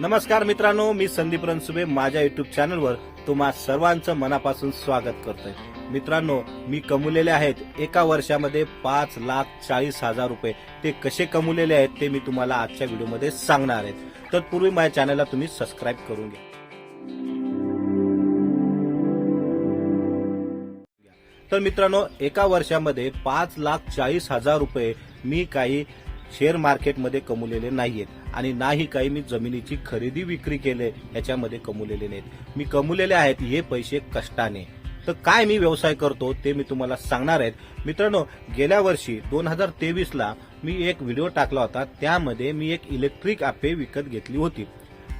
नमस्कार मित्रांनो मी संदीप रणसुबे माझ्या युट्यूब चॅनलवर तुम्हा सर्वांचं मनापासून स्वागत करतोय. मित्रांनो मी कमवलेले आहेत एका वर्षामध्ये पाच लाख चाळीस हजार रुपये. ते कसे कमवलेले आहेत ते मी तुम्हाला आजच्या व्हिडिओमध्ये सांगणार आहे. तत्पूर्वी माझ्या चॅनलला तुम्ही सबस्क्राईब करून घ्या. तर मित्रांनो एका वर्षामध्ये पाच लाख चाळीस हजार रुपये मी काही शेअर मार्केटमध्ये कमवलेले नाहीयेत आणि नाही काही मी जमिनीची खरेदी विक्री केले याच्यामध्ये कमवलेले नाहीत. मी कमवलेले आहेत हे पैसे कष्टाने. तर काय मी व्यवसाय करतो ते मी तुम्हाला सांगणार आहेत. मित्रांनो गेल्या वर्षी दोन हजार तेवीस ला मी एक व्हिडिओ टाकला होता. त्यामध्ये मी एक इलेक्ट्रिक आपे विकत घेतली होती.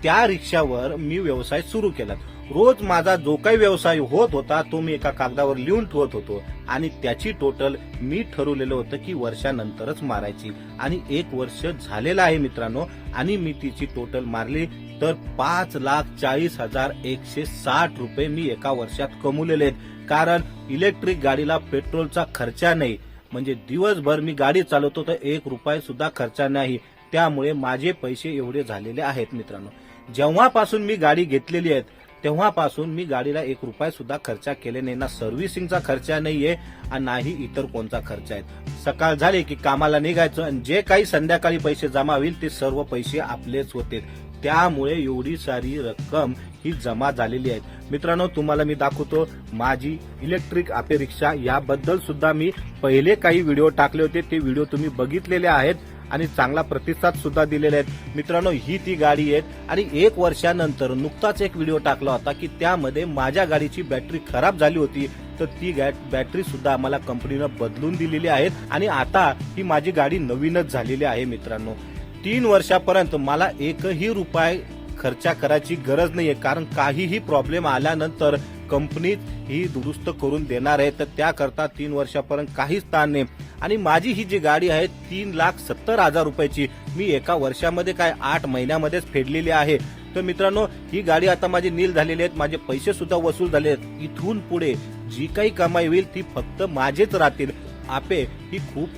त्या रिक्षावर मी व्यवसाय सुरू केला. रोज माझा जो काही व्यवसाय होत होता तो मी एका कागदावर लिहून ठेवत होतो. आणि त्याची टोटल मी ठरवलेलं होतं की वर्षानंतरच मारायची. आणि एक वर्ष झालेलं आहे मित्रांनो. आणि मी तिची टोटल मारली तर पाच लाख चाळीस हजार एकशे साठ रुपये मी एका वर्षात कमवलेले आहेत. कारण इलेक्ट्रिक गाडीला पेट्रोलचा खर्चा नाही. म्हणजे दिवसभर मी गाडी चालवतो तर एक रुपये सुद्धा खर्चा नाही. त्यामुळे माझे पैसे एवढे झालेले आहेत मित्रांनो. जेव्हापासून मी गाडी घेतलेली आहे तेव्हापासून मी गाडीला एक रुपया सुद्धा खर्चा केले नाही. ना सर्व्हिसिंगचा खर्चा नाहीये आणि नाही इतर कोणता खर्च आहे. सकाळ झाली की कामाला निघायचं आणि जे काही संध्याकाळी पैसे जमा होईल ते सर्व पैसे आपलेच होते. त्यामुळे एवढी सारी रक्कम ही जमा झालेली आहे. मित्रांनो तुम्हाला मी दाखवतो माझी इलेक्ट्रिक आपे रिक्षा याबद्दल सुद्धा मी पहिले काही व्हिडिओ टाकले होते. ते व्हिडिओ तुम्ही बघितलेले आहेत. आणि चांगला प्रतिसाद सुद्धा दिलेला आहेत. मित्रांनो ही ती गाडी आहे आणि एक वर्षानंतर नुकताच एक व्हिडिओ टाकला होता की त्यामध्ये माझ्या गाडीची बॅटरी खराब झाली होती. तर ती बॅटरी सुद्धा आम्हाला कंपनीनं बदलून दिलेली आहे आणि आता ही माझी गाडी नवीनच झालेली आहे मित्रांनो. तीन वर्षापर्यंत मला एकही रुपये खर्चा करायची गरज नाहीये. कारण काहीही प्रॉब्लेम आल्यानंतर कंपनीत ही दुरुस्त करून देणार आहे. तर त्याकरता तीन वर्षापर्यंत काहीच ताण नाही. आणि माझी ही जी गाडी आहे तीन लाख सत्तर हजार रुपयाची. मी एका वर्षामध्ये काय आठ महिन्यामध्येच फेडलेली आहे. तर मित्रांनो ही गाडी आता माझी नील झालेली आहेत माझे पैसे सुद्धा वसूल झाले आहेत. इथून पुढे जी काही कमाई होईल ती फक्त माझेच राहतील. आपे ही खूप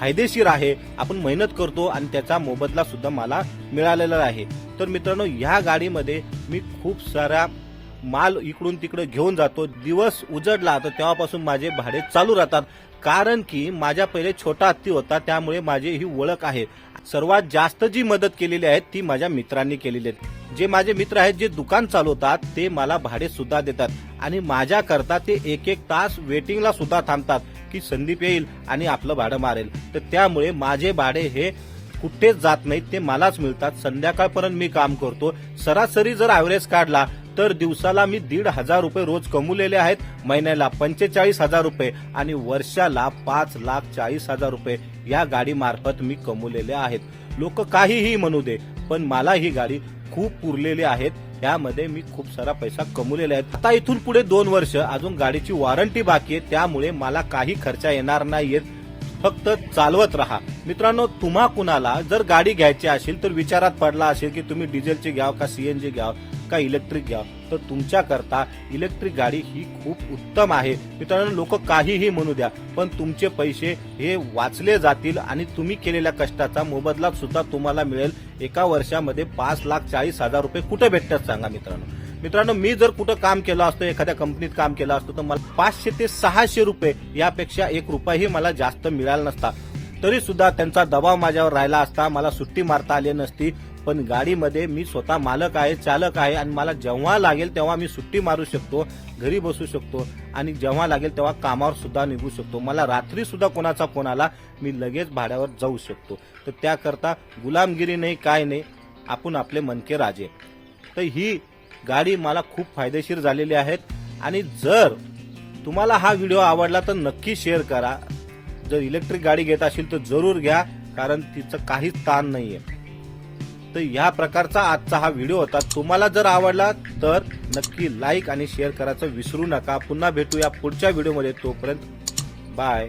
फायदेशीर आहे. आपण मेहनत करतो आणि त्याचा मोबदला सुद्धा मला मिळालेला आहे. तर मित्रांनो ह्या गाडीमध्ये मी खूप साऱ्या माल इकडून तिकडे घेऊन जातो. दिवस उजडला तर तेव्हापासून माझे भाडे चालू राहतात. कारण की माझ्या पहिले छोटा हत्ती होता त्यामुळे माझी ही ओळख आहे. सर्वात जास्त जी मदत केलेली आहे ती माझ्या मित्रांनी केलेली आहे. जे माझे मित्र आहेत जे दुकान चालवतात ते मला भाडे सुद्धा देतात. आणि माझ्या करता ते एक एक तास वेटिंगला सुद्धा थांबतात की संदीप येईल आणि आपलं भाडं मारेल. तर त्यामुळे माझे भाडे हे कुठेच जात नाहीत ते मलाच मिळतात. संध्याकाळपर्यंत मी काम करतो. सरासरी जर ॲव्हरेज काढला तर दिवसाला मी दीड हजार रुपये रोज कमवलेले आहेत. महिन्याला पंचेचाळीस हजार रुपये आणि वर्षाला पाच लाख चाळीस हजार रुपये या गाडी मार्फत मी कमवलेले आहेत. लोक काहीही म्हणू दे पण मला ही गाडी खूप पुरलेली आहेत. यामध्ये मी खूप सारा पैसा कमवलेला आहे. आता इथून पुढे दोन वर्ष अजून गाडीची वॉरंटी बाकी आहे. त्यामुळे मला काही खर्च येणार नाहीयेत. फक्त चालवत राहा. मित्रांनो तुम्हा कुणाला जर गाडी घ्यायची असेल तर विचारात पडला असेल की तुम्ही डिझेलची घ्याव का सीएनजी घ्याव का इलेक्ट्रिक घ्याव तर तुमच्या करता इलेक्ट्रिक गाडी ही खूप उत्तम आहे. मित्रांनो लोक काहीही म्हणू द्या पण तुमचे पैसे हे वाचले जातील आणि तुम्ही केलेल्या कष्टाचा मोबदला सुद्धा तुम्हाला मिळेल. एका वर्षामध्ये पाच लाख चाळीस हजार रुपये कुठे भेटतात सांगा मित्रांनो. मित्रांनो मी जर कुठं काम केलं असतं एखाद्या कंपनीत काम केलं असतं तर मला पाचशे ते सहाशे रुपये यापेक्षा एक रुपयाही मला जास्त मिळाला नसता. तरी सुद्धा त्यांचा दबाव माझ्यावर राहिला असता मला सुट्टी मारता आली नसती. पण गाडीमध्ये मी स्वतः मालक आहे चालक आहे आणि मला जेव्हा लागेल तेव्हा मी सुट्टी मारू शकतो घरी बसू शकतो आणि जेव्हा लागेल तेव्हा कामावर सुद्धा निघू शकतो. मला रात्री सुद्धा कोणाचा फोन आला मी लगेच भाड्यावर जाऊ शकतो. तर त्याकरता गुलामगिरी नाही काय नाही आपण आपले मनके राजे. तर ही गाडी मला खूप फायदेशीर झालेली आहेत. आणि जर तुम्हाला हा व्हिडिओ आवडला तर नक्की शेअर करा. जर इलेक्ट्रिक गाडी घेत असेल तर जरूर घ्या कारण तिचं काहीच ताण नाहीये. तर ह्या प्रकारचा आजचा हा व्हिडिओ होता. तुम्हाला जर आवडला तर नक्की लाईक आणि शेअर करायचं विसरू नका. पुन्हा भेटूया पुढच्या व्हिडिओमध्ये. तोपर्यंत बाय.